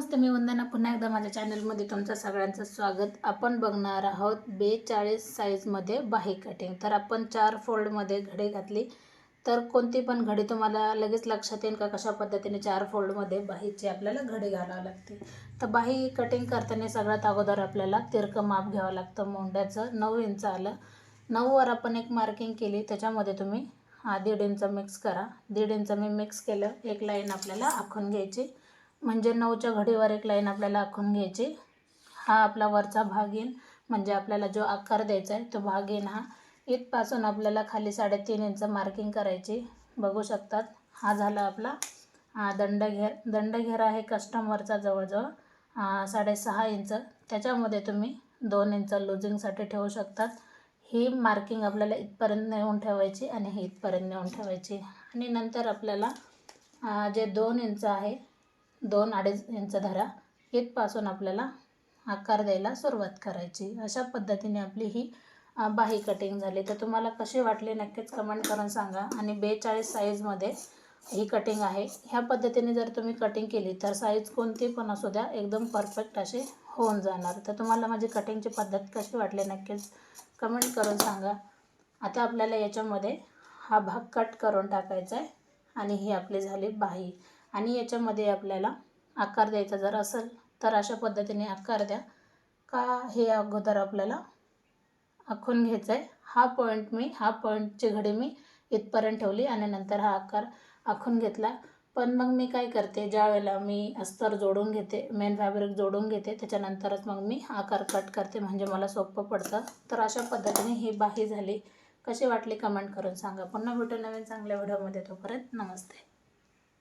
नमस्ते मी वंदना पुन्हा एकदा माझ्या चॅनलमध्ये तुमचं सगळ्यांचं स्वागत. आपण बघणार आहोत बेचाळीस साईजमध्ये बाही कटिंग तर आपण चार फोल्डमध्ये घडे घातली. तर कोणती पण घडी तुम्हाला लगेच लक्षात येईल का कशा पद्धतीने चार फोल्डमध्ये बाहीची आपल्याला घडे घालावं लागते. तर बाही कटिंग करताना सगळ्यात अगोदर आपल्याला तिरकं माप घ्यावं लागतं. मोंड्याचं नऊ इंच आलं. नऊवर आपण एक मार्किंग केली. त्याच्यामध्ये तुम्ही हा दीड इंच मिक्स करा. दीड इंच मी मिक्स केलं. एक लाईन आपल्याला आखून घ्यायची. म्हणजे नऊच्या घडीवर एक लाईन आपल्याला आखून घ्यायची. हा आपला वरचा भाग येईल. म्हणजे आपल्याला जो आकार द्यायचा आहे तो भाग येईन हा इथपासून आपल्याला खाली साडेतीन इंच मार्किंग करायची. बघू शकतात. हा झाला आपला दंडघेर. दंडघेरा हे कस्टमरचा जवळजवळ साडेसहा इंच. त्याच्यामध्ये तुम्ही दोन इंच लुझिंगसाठी ठेवू शकतात. ही मार्किंग आपल्याला इथपर्यंत नेऊन ठेवायची आणि ही इथपर्यंत नेऊन ठेवायची. आणि नंतर आपल्याला जे दोन इंच आहे दोन अडीच इंच धरा इथपासून आपल्याला आकार द्यायला सुरुवात करायची. अशा पद्धतीने आपली ही बाही कटिंग झाली. तर तुम्हाला कशी वाटली नक्कीच कमेंट करून सांगा. आणि बेचाळीस साईजमध्ये ही कटिंग आहे. ह्या पद्धतीने जर तुम्ही कटिंग केली तर साईज कोणती पण असू द्या एकदम परफेक्ट असे होऊन जाणार. तर तुम्हाला माझी कटिंगची पद्धत कशी वाटली नक्कीच कमेंट करून सांगा. आता आपल्याला याच्यामध्ये हा भाग कट करून टाकायचा आहे. आणि ही आपली झाली बाही. आणि याच्यामध्ये आपल्याला आकार द्यायचा जर असेल तर अशा पद्धतीने आकार द्या. का हे अगोदर आपल्याला आखून घ्यायचं आहे हा पॉईंट मी हा पॉईंटची घडी मी इथपर्यंत ठेवली आणि नंतर हा आकार आखून घेतला. पण मग मी काय करते? ज्या वेळेला मी अस्तर जोडून घेते मेन फॅब्रिक जोडून घेते त्याच्यानंतरच मग मी आकार कट करते. म्हणजे मला सोपं पडतं. तर अशा पद्धतीने ही बाही झाली. कशी वाटली? कमेंट करून सांगा. पुन्हा भेटू नवीन चांगल्या व्हिडिओमध्ये तोपर्यंत नमस्ते.